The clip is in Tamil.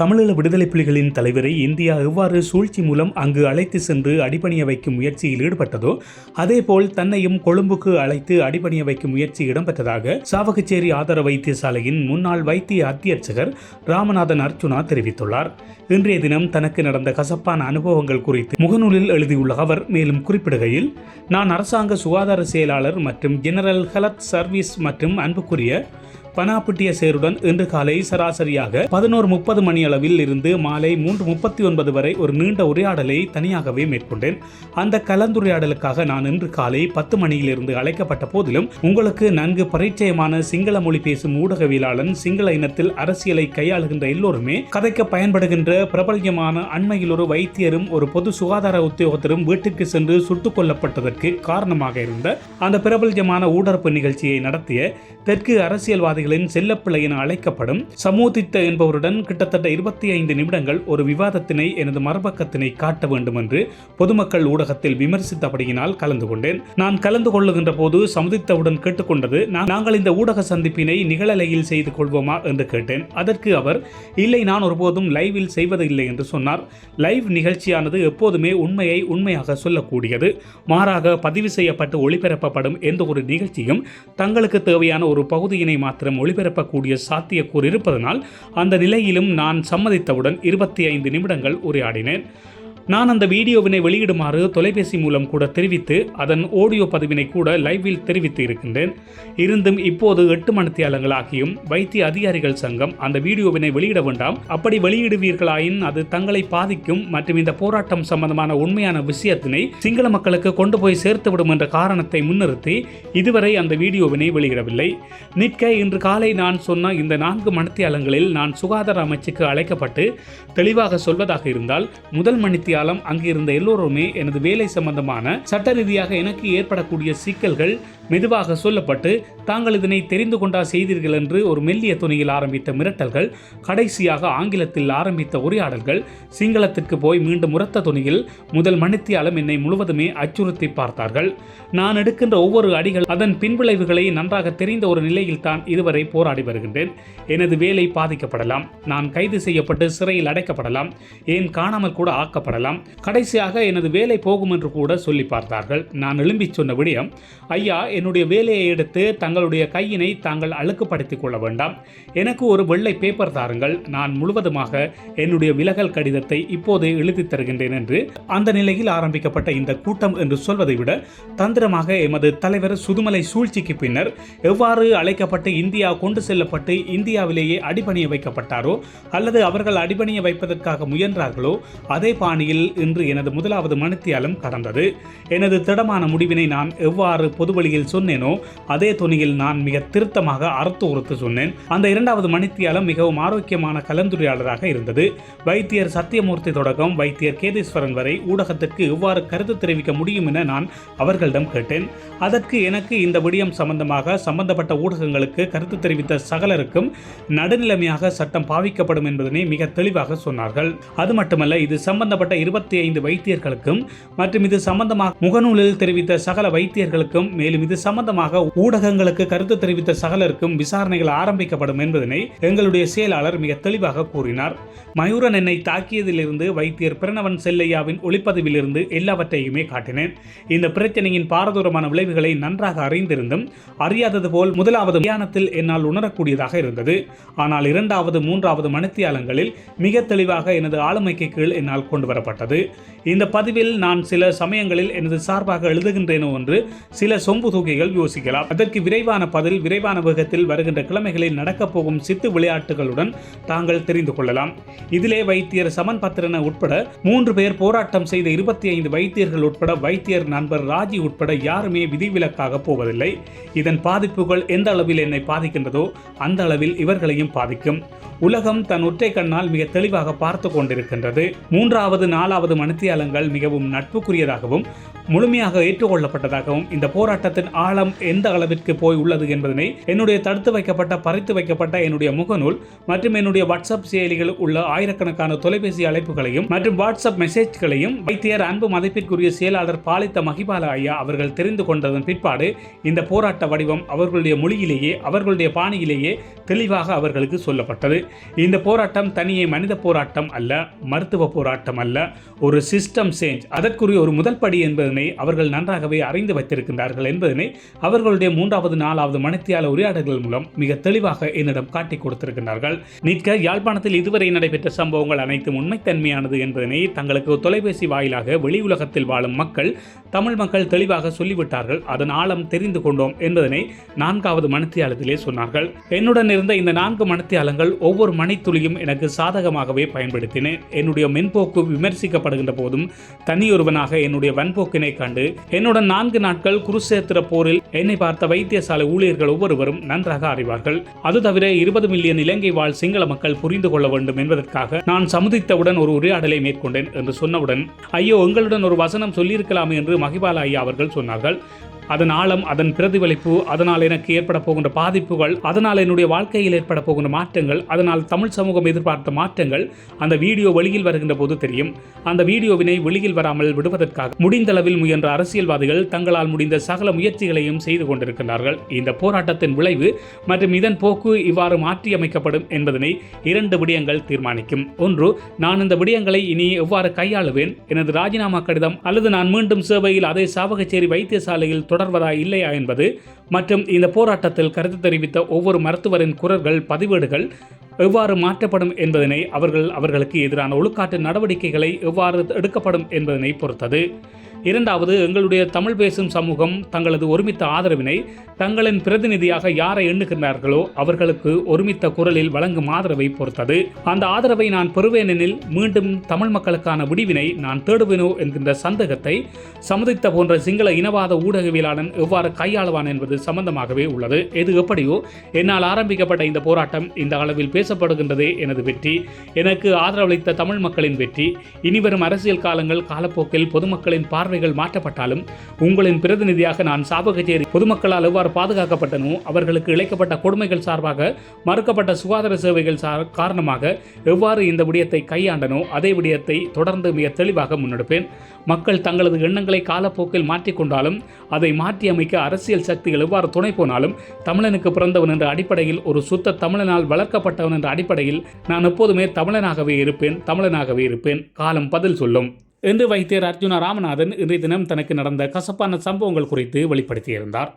தமிழீழ விடுதலை புலிகளின் தலைவரை இந்தியா எவ்வாறு சூழ்ச்சி மூலம் அங்கு அழைத்து சென்று அடிபணிய வைக்கும் முயற்சியில் ஈடுபட்டதோ அதேபோல் தன்னையும் கொழும்புக்கு அழைத்து அடிபணிய வைக்கும் முயற்சி இடம்பெற்றதாக சாவகச்சேரி ஆதார வைத்தியசாலையின் முன்னாள் வைத்திய அத்தியட்சகர் ராமநாதன் அர்ச்சுனா தெரிவித்துள்ளார். இன்றைய தினம் தனக்கு நடந்த கசப்பான அனுபவங்கள் குறித்து முகநூலில் எழுதியுள்ள அவர் மேலும் குறிப்பிடுகையில் நான் அரசாங்க சுகாதார செயலாளர் மற்றும் ஜெனரல் ஹெல்த் சர்வீஸ் மற்றும் அன்புக்குரிய பனாப்பிட்டிய சேருடன் இன்று காலை சராசரியாக பதினோரு முப்பது மணி அளவில் இருந்து மாலை மூன்று முப்பத்தி ஒன்பது வரை ஒரு நீண்ட உரையாடலை தனியாகவே மேற்கொண்டேன். அந்த கலந்துரையாடலுக்காக நான் இன்று காலை பத்து மணியிலிருந்து அழைக்கப்பட்ட போதிலும் உங்களுக்கு நன்கு பரிச்சயமான சிங்கள மொழி பேசும் ஊடகவியலாளன் சிங்கள இனத்தில் அரசியலை கையாளுகின்ற எல்லோருமே கதைக்க பயன்படுகின்ற பிரபல்யமான அண்மையில் ஒரு வைத்தியரும் ஒரு பொது சுகாதார உத்தியோகத்தரும் வீட்டுக்கு சென்று சுட்டுக் கொல்லப்பட்டதற்கு காரணமாக இருந்த அந்த பிரபல்யமான ஊடரப்பு நிகழ்ச்சியை நடத்திய தெற்கு அரசியல்வாதிகள் அரசியல்வாதிகளின் செல்லப்பிள்ளை என அழைக்கப்படும் சமூதித்த என்பவருடன் கிட்டத்தட்ட இருபத்தி ஐந்து நிமிடங்கள் ஒரு விவாதத்தினை எனது மறுபக்கத்தினை காட்ட வேண்டும் என்று பொதுமக்கள் ஊடகத்தில் விமர்சித்தபடியினால் கலந்து கொண்டேன். நான் கலந்து கொள்ளுகின்ற போது சமுதித்தவுடன் கேட்டுக்கொண்டது நாங்கள் இந்த ஊடக சந்திப்பினை நிகழலையில் செய்து கொள்வோமா? என்று கேட்டேன். அதற்கு அவர் இல்லை நான் ஒருபோதும் லைவில் செய்வதில்லை என்று சொன்னார். லைவ் நிகழ்ச்சியானது எப்போதுமே உண்மையை உண்மையாக சொல்லக்கூடியது. மாறாக பதிவு செய்யப்பட்டு ஒளிபரப்பப்படும் எந்த ஒரு நிகழ்ச்சியும் தங்களுக்கு தேவையான ஒரு பகுதியினை மாத்திரம் ஒளிபரப்பக்கூடிய சாத்தியக்கூறு இருப்பதனால் அந்த நிலையிலும் நான் சம்மதித்தவுடன் இருபத்தி ஐந்து நிமிடங்கள் உரையாடினேன். நான் அந்த வீடியோவினை வெளியிடுமாறு தொலைபேசி மூலம் கூட தெரிவித்து அதன் ஆடியோ பதிவினை கூட லைவில் தெரிவித்து இருக்கின்றேன். இருந்தும் இப்போது எட்டு மணித்தியாலங்களாகியும் வைத்திய அதிகாரிகள் சங்கம் அந்த வீடியோவினை வெளியிட வேண்டாம். அப்படி வெளியிடுவீர்களாயின் அது தங்களை பாதிக்கும் மற்றும் இந்த போராட்டம் சம்பந்தமான உண்மையான விஷயத்தினை சிங்கள மக்களுக்கு கொண்டு போய் சேர்த்துவிடும் என்ற காரணத்தை முன்னிறுத்தி இதுவரை அந்த வீடியோவினை வெளியிடவில்லை. நிற்க இன்று காலை நான் சொன்ன இந்த நான்கு மணித்தியாலங்களில் நான் சுகாதார அமைச்சுக்கு அழைக்கப்பட்டு தெளிவாக சொல்வதாக இருந்தால் முதல் மணித்தியாலம் அங்கு இருந்த எல்லோருமே எனது வேலை சம்பந்தமான சட்ட ரீதியாக எனக்கு ஏற்படக்கூடிய சிக்கல்கள் மெதுவாக சொல்லப்பட்டு தாங்கள் இதனை தெரிந்து கொண்டா செய்தீர்கள் என்று ஒரு மெல்லிய துணியில் ஆரம்பித்த மிரட்டல்கள் கடைசியாக ஆங்கிலத்தில் ஆரம்பித்த உரையாடல்கள் சிங்களத்திற்கு போய் மீண்டும் உரத்த துணியில் முதல் மணித்தியாலம் என்னை முழுவதுமே அச்சுறுத்தி பார்த்தார்கள். நான் எடுக்கின்ற ஒவ்வொரு அடிகள் அதன் பின்விளைவுகளை நன்றாக தெரிந்த ஒரு நிலையில் தான் இதுவரை போராடி வருகின்றேன். எனது வேலை பாதிக்கப்படலாம். நான் கைது செய்யப்பட்டு சிறையில் அடைக்கப்படலாம். ஏன் காணாமல் கூட ஆக்கப்படலாம். கடைசியாக எனது வேலை போகும் என்று கூட சொல்லி பார்த்தார்கள். நான் எழும்பி சொன்ன விடயம் ஐயா என்னுடைய வேலையை எடுத்து தங்களுடைய கையினை தாங்கள் அழுக்குப்படுத்திக் கொள்ள வேண்டாம். எனக்கு ஒரு வெள்ளை பேப்பர் தாருங்கள். நான் முழுவதுமாக என்னுடைய விலகல் கடிதத்தை இப்போது எழுதி தருகின்றேன் என்று அந்த நிலையில் ஆரம்பிக்கப்பட்ட இந்த கூட்டம் என்று சொல்வதை விட தந்திரமாக எமது தலைவர் சுதுமலை சூழ்ச்சிக்கு பின்னர் எவ்வாறு அழைக்கப்பட்டு இந்தியா கொண்டு செல்லப்பட்டு இந்தியாவிலேயே அடிபணிய வைக்கப்பட்டாரோ அல்லது அவர்கள் அடிபணிய வைப்பதற்காக முயன்றார்களோ அதே பாணியில் இன்று எனது முதலாவது மணித்தியாலம் கடந்தது. எனது திடமான முடிவினை நான் எவ்வாறு பொதுவழியில் சொன்னேனோ அதே துணியில் நான் மிக திருத்தமாக அறுத்து உறுத்து சொன்னேன். அந்த இரண்டாவது மணித்தியாலம் மிகவும் ஆரோக்கியமான கலந்துரையாடலாக இருந்தது. வைத்தியர் சத்தியமூர்த்தி தொடக்கம் வைத்தியர் கேதீஸ்வரன் வரை ஊடகத்திற்கு எவ்வாறு கருத்து தெரிவிக்க முடியும் என நான் அவர்களிடம் கேட்டேன். அதற்கு எனக்கு இந்த விடயம் சம்பந்தமாக சம்பந்தப்பட்ட ஊடகங்களுக்கு கருத்து தெரிவித்த சகலருக்கும் நடுநிலைமையாக சட்டம் பாவிக்கப்படும் என்பதனை மிக தெளிவாக சொன்னார்கள். அது மட்டுமல்ல இது சம்பந்தப்பட்ட இருபத்தி ஐந்து வைத்தியர்களுக்கும் மற்றும் இது சம்பந்தமாக முகநூலில் தெரிவித்த சகல வைத்தியர்களுக்கும் மேலும் இது சம்பந்தமாக ஊடகங்களுக்கு கருத்து தெரிவித்த சகலருக்கும் விசாரணைகள் ஆரம்பிக்கப்படும் என்பதனை எங்களுடைய செயலாளர் மிக தெளிவாக கூறினார். மயூரன் என்னை தாக்கியதிலிருந்து வைத்தியர் பிரணவன் செல்லையாவின் ஒளிப்பதிவிலிருந்து எல்லாவற்றையுமே காட்டினேன். இந்த பிரச்சனையின் பாரதூரமான விளைவுகளை நன்றாக அறிந்திருந்தும் அறியாதது போல் முதலாவது தியானத்தில் என்னால் உணரக்கூடியதாக இருந்தது. ஆனால் இரண்டாவது மூன்றாவது மணித்தியாலங்களில் மிக தெளிவாக எனது ஆளுமைக்கு கீழ் என்னால் கொண்டு வரப்பட்டது. இந்த பதிவில் நான் சில சமயங்களில் எனது சார்பாக எழுதுகின்றேனோ என்று சில சொம்பு தூக்கிகள் யோசிக்கலாம். அதற்கு விரைவான பதில் விரைவான வேகத்தில் வருகின்ற கிழமைகளில் நடக்கப் போகும் சித்து விளையாட்டுகளுடன் தாங்கள் தெரிந்து கொள்ளலாம். இதிலே வைத்தியர் சமன் பத்திரன உட்பட மூன்று பேர் போராட்டம் செய்த இருபத்தி ஐந்து வைத்தியர்கள் உட்பட வைத்தியர் நண்பர் ராஜி உட்பட யாருமே விதிவிலக்காக போவதில்லை. இதன் பாதிப்புகள் எந்த அளவில் என்னை பாதிக்கின்றதோ அந்த அளவில் இவர்களையும் பாதிக்கும். உலகம் தன் ஒற்றை கண்ணால் மிக தெளிவாக பார்த்து கொண்டிருக்கின்றது. மூன்றாவது நாலாவது மணித்தியாலங்கள் மிகவும் நட்புக்குரியதாகவும் முழுமையாக ஏற்றுக்கொள்ளப்பட்டதாகவும் இந்த போராட்டத்தின் ஆழம் எந்த அளவிற்கு போய் உள்ளது என்பதனை என்னுடைய தடுத்து வைக்கப்பட்ட பறித்து வைக்கப்பட்ட என்னுடைய முகநூல் மற்றும் என்னுடைய வாட்ஸ்அப் செயலிகள் உள்ள ஆயிரக்கணக்கான தொலைபேசி அழைப்புகளையும் மற்றும் வாட்ஸ்அப் மெசேஜ்களையும் வைத்தியர் அன்பு மதிப்பிற்குரிய செயலாளர் பாலித்த மகிபால ஐயா அவர்கள் தெரிந்து கொண்டதன் பிற்பாடு இந்த போராட்ட வடிவம் அவர்களுடைய மொழியிலேயே அவர்களுடைய பாணியிலேயே தெளிவாக அவர்களுக்கு சொல்லப்பட்டது. இந்த போராட்டம் தனியே மனித போராட்டம் அல்ல மருத்துவ போராட்டம் அல்ல ஒரு சிஸ்டம் சேஞ்ச் அதற்குரிய ஒரு முதல் படி என்பதனை என்பதனை அவர்கள் நன்றாகவே அறிந்து வைத்திருக்கின்றார்கள் என்பதனை அவர்களுடைய மூன்றாவது நாலாவது மணித்தியால உரையாடல்கள் மூலம் மிக தெளிவாக என்னிடம் காட்டிக் கொடுத்திருக்கின்றார்கள். நிற்க யாழ்ப்பாணத்தில் இதுவரை நடைபெற்ற சம்பவங்கள் அனைத்தும் உண்மைத்தன்மையானது என்பதனை தங்களுக்கு தொலைபேசி வாயிலாக வெளி உலகத்தில் வாழும் மக்கள் தமிழ் மக்கள் தெளிவாக சொல்லிவிட்டார்கள். அதன் ஆழம் தெரிந்து கொண்டோம் என்பதனை நான்காவது மணித்தியாலத்திலே சொன்னார்கள். என்னுடன் இருந்த இந்த நான்கு மணித்தியாலங்கள் ஒவ்வொரு மணித்துளியும் எனக்கு சாதகமாகவே பயன்படுத்தினேன் என்னுடைய மென்போக்கு விமர்சிக்கப்படுகின்ற போதும் தனியொருவனாக என்னுடைய வன்போக்கு வன்போக்கினை கண்டு என்னுடன் நான்கு நாட்கள் குருஷேத்திர போரில் என்னை பார்த்த வைத்தியசாலை ஊழியர்கள் ஒவ்வொருவரும் நன்றாக அறிவார்கள். அது தவிர இருபது மில்லியன் இலங்கை வாழ் சிங்கள மக்கள் புரிந்து கொள்ள வேண்டும் என்பதற்காக நான் சமுதித்தவுடன் ஒரு உரையாடலை மேற்கொண்டேன் என்று சொன்னவுடன் ஐயோ உங்களுடன் ஒரு வசனம் சொல்லியிருக்கலாமே என்று மகிபாலா ஐயா அவர்கள் சொன்னார்கள். அதன் ஆழம் அதன் பிரதிபலிப்பு அதனால் எனக்கு ஏற்பட போகின்ற பாதிப்புகள் அதனால் என்னுடைய வாழ்க்கையில் ஏற்பட போகின்ற மாற்றங்கள் அதனால் தமிழ் சமூகம் எதிர்பார்த்த மாற்றங்கள் அந்த வீடியோ வெளியில் வருகின்ற போது தெரியும். அந்த வீடியோவினை வெளியில் வராமல் விடுவதற்காக முடிந்தளவில் முயன்ற அரசியல்வாதிகள் தங்களால் முடிந்த சகல முயற்சிகளையும் செய்து கொண்டிருக்கிறார்கள் இந்த போராட்டத்தின் விளைவு மற்றும் இதன் போக்கு இவ்வாறு மாற்றியமைக்கப்படும் என்பதனை இரண்டு விடயங்கள் தீர்மானிக்கும். ஒன்று நான் இந்த விடயங்களை இனி எவ்வாறு கையாளுவேன்? எனது ராஜினாமா கடிதம் அல்லது நான் மீண்டும் சேவையில் அதே சாவகச்சேரி வைத்தியசாலையில் தொடர்வதா இல்லையா என்பது மற்றும் இந்த போராட்டத்தில் கருத்து தெரிவித்த ஒவ்வொரு மருத்துவரின் குரல்கள் பதிவேடுகள் எவ்வாறு மாற்றப்படும் என்பதனை அவர்கள் அவர்களுக்கு எதிரான ஒழுக்காட்டு நடவடிக்கைகளை எவ்வாறு எடுக்கப்படும் என்பதனை பொறுத்தது. இரண்டாவது எங்களுடைய தமிழ் பேசும் சமூகம் தங்களது ஒருமித்த ஆதரவினை தங்களின் பிரதிநிதியாக யாரை எண்ணுகின்றார்களோ அவர்களுக்கு ஒருமித்த குரலில் வழங்கும் ஆதரவை பொறுத்தது. அந்த ஆதரவை நான் பெறுவேனெனில் மீண்டும் தமிழ் மக்களுக்கான விடிவினை நான் தேடுவேனோ என்கின்ற சந்தேகத்தை சம்மதித்த போன்ற சிங்கள இனவாத ஊடகவியலாளன் எவ்வாறு கையாளுவான் என்பது சம்பந்தமாகவே உள்ளது. எது எப்படியோ என்னால் ஆரம்பிக்கப்பட்ட இந்த போராட்டம் இந்த அளவில் பேசப்படுகின்றதே எனது வெற்றி. எனக்கு ஆதரவளித்த தமிழ் மக்களின் வெற்றி. இனிவரும் அரசியல் காலங்கள் காலப்போக்கில் பொதுமக்களின் பார்வைகள் மாற்றப்பட்டாலும் உங்களின் பிரதிநிதியாக நான் சாபகச்சேரி பொதுமக்களால் எவ்வாறு பாதுகாக்கப்பட்டனோ அவர்களுக்கு இழைக்கப்பட்ட கொடுமைகள் சார்பாக மறுக்கப்பட்ட சுகாதார சேவைகள் சார் காரணமாக எவ்வாறு இந்த விடயத்தை கையாண்டனோ அதே விடயத்தை தொடர்ந்து மிக தெளிவாக முன்னெடுப்பேன். மக்கள் தங்களது எண்ணங்களை காலப்போக்கில் மாற்றிக்கொண்டாலும் அதை மாற்றியமைக்க அரசியல் சக்திகள் எவ்வாறு துணை போனாலும் தமிழனுக்கு பிறந்தவன் என்ற அடிப்படையில் ஒரு சுத்த தமிழனால் வளர்க்கப்பட்டவன் என்ற அடிப்படையில் நான் எப்போதுமே தமிழனாகவே இருப்பேன் தமிழனாகவே இருப்பேன். காலம் பதில் சொல்லும். என்று வைத்தியர் அர்ஜுன ராமநாதன் இன்றைய தினம் தனக்கு நடந்த கசப்பான சம்பவங்கள் குறித்து வெளிப்படுத்தியிருந்தார்.